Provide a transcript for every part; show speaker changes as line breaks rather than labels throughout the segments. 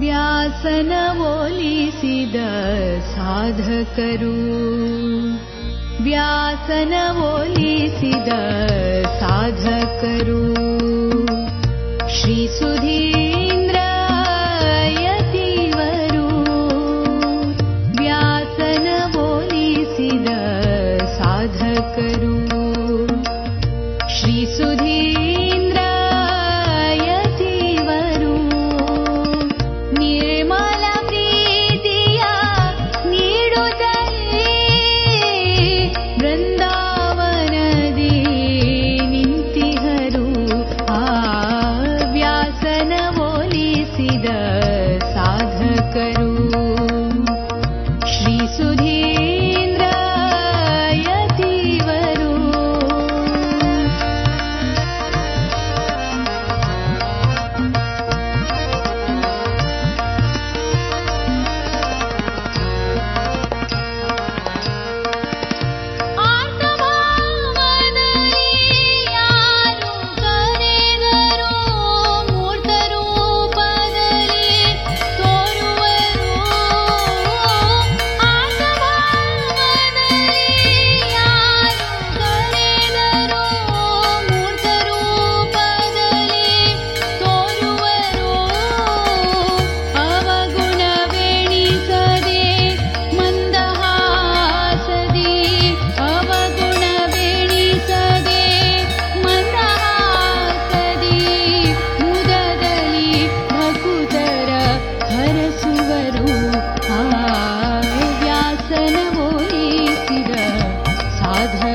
Vyasan वोलिसि the साध Vyasan वोलिसि the साध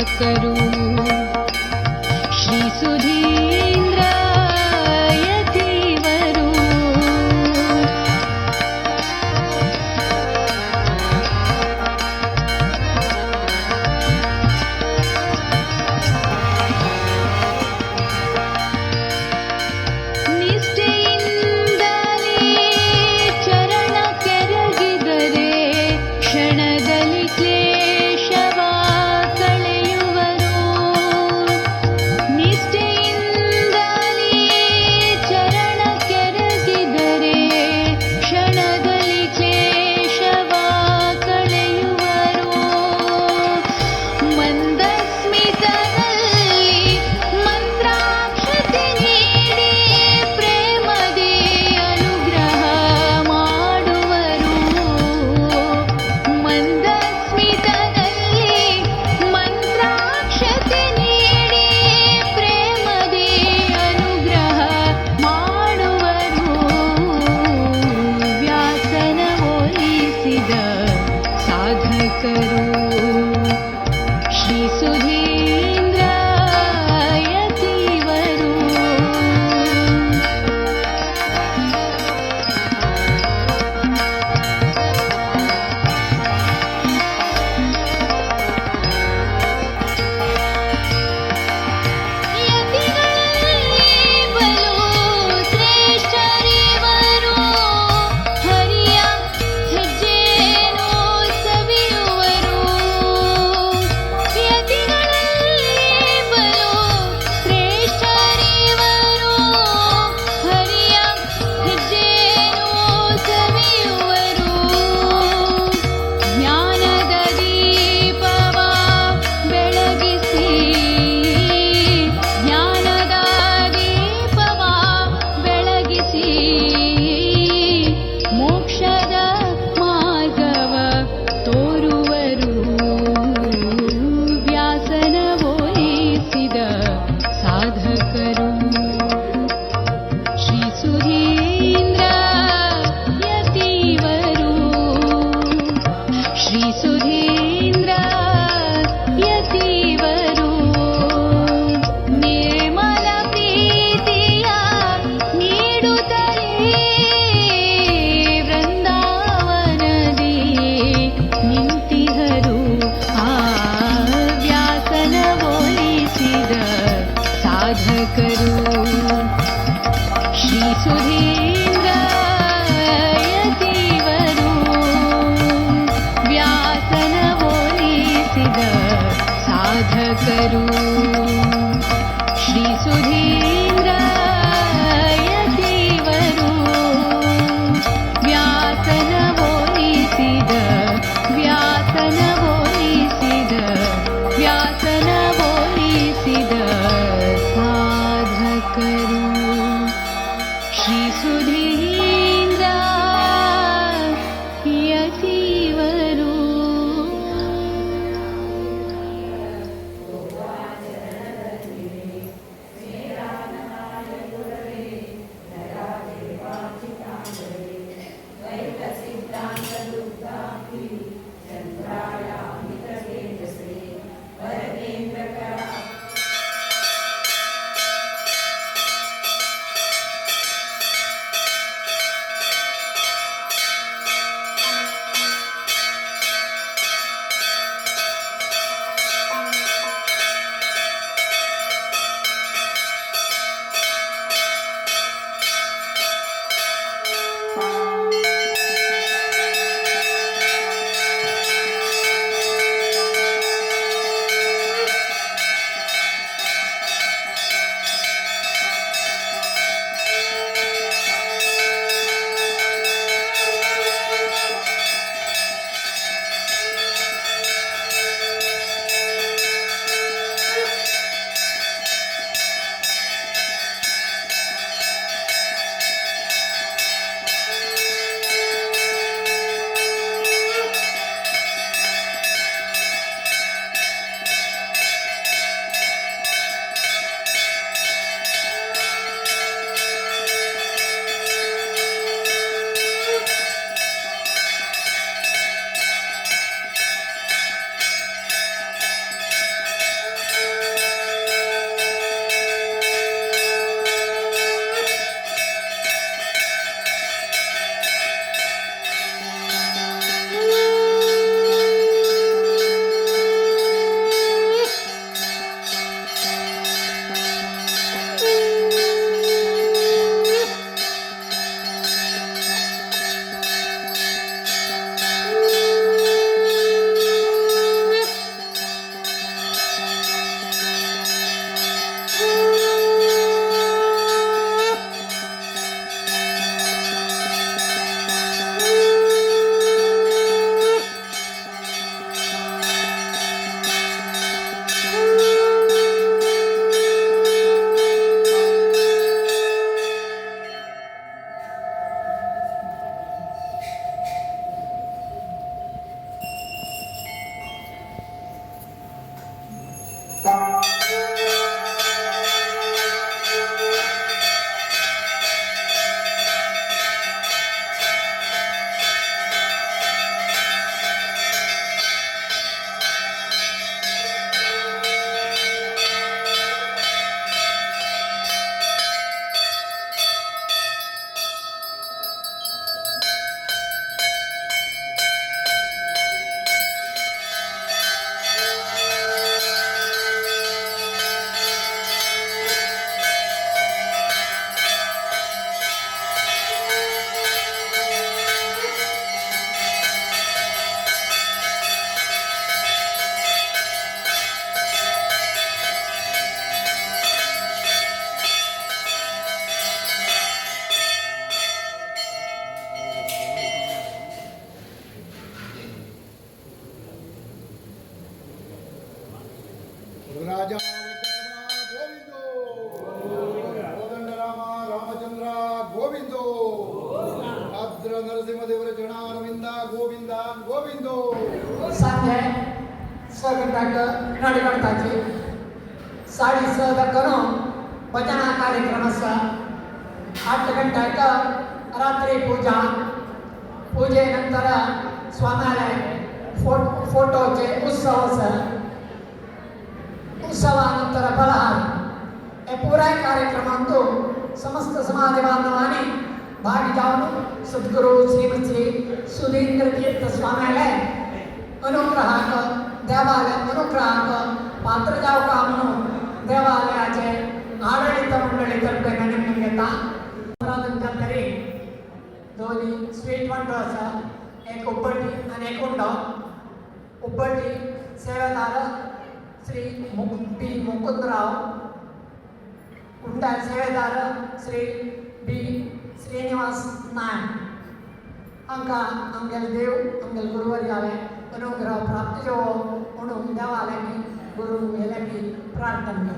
करूँ। quero.
देवर जनारविंदा गोविंदा गोविंदो
सांजे स गंटाक नडगडताची साडी स करून भजना कार्यक्रम आसा आठ गंटाक रात्री पूजा पूजे नंतर स्वाम्यालय फोट फोटोचे उत्सव आसा उत्सवानंतर फलाहार हे पुराय कार्यक्रमांतू समस्त समाज बांधवांनी भाग जावन सद्गुरू श्रीमती सुधींद्र तीर्थ स्वाम्यालय अनुग्रहाक देवालय अनुग्रहाक पात्र जावका म्हणून देवालयाचे आडळित मंडळी तर्फे गणित घेता. तुमच्या तरी दोन्ही स्वीट वंडो आसा एक उब्बटी आनी एक उंडो उब्बटी सेवेदार श्री मुक मुकुंदराव. उंडा सेवेदार श्री बी શ્રીનિવાસ નાયક અંકા અંગલ દેવ અંગલ ગુરુવર્યાવે અનુગ્રહ પ્રાપ્ત જેવો હું દેવાલયની ગુરુ મેળવી પ્રાર્થના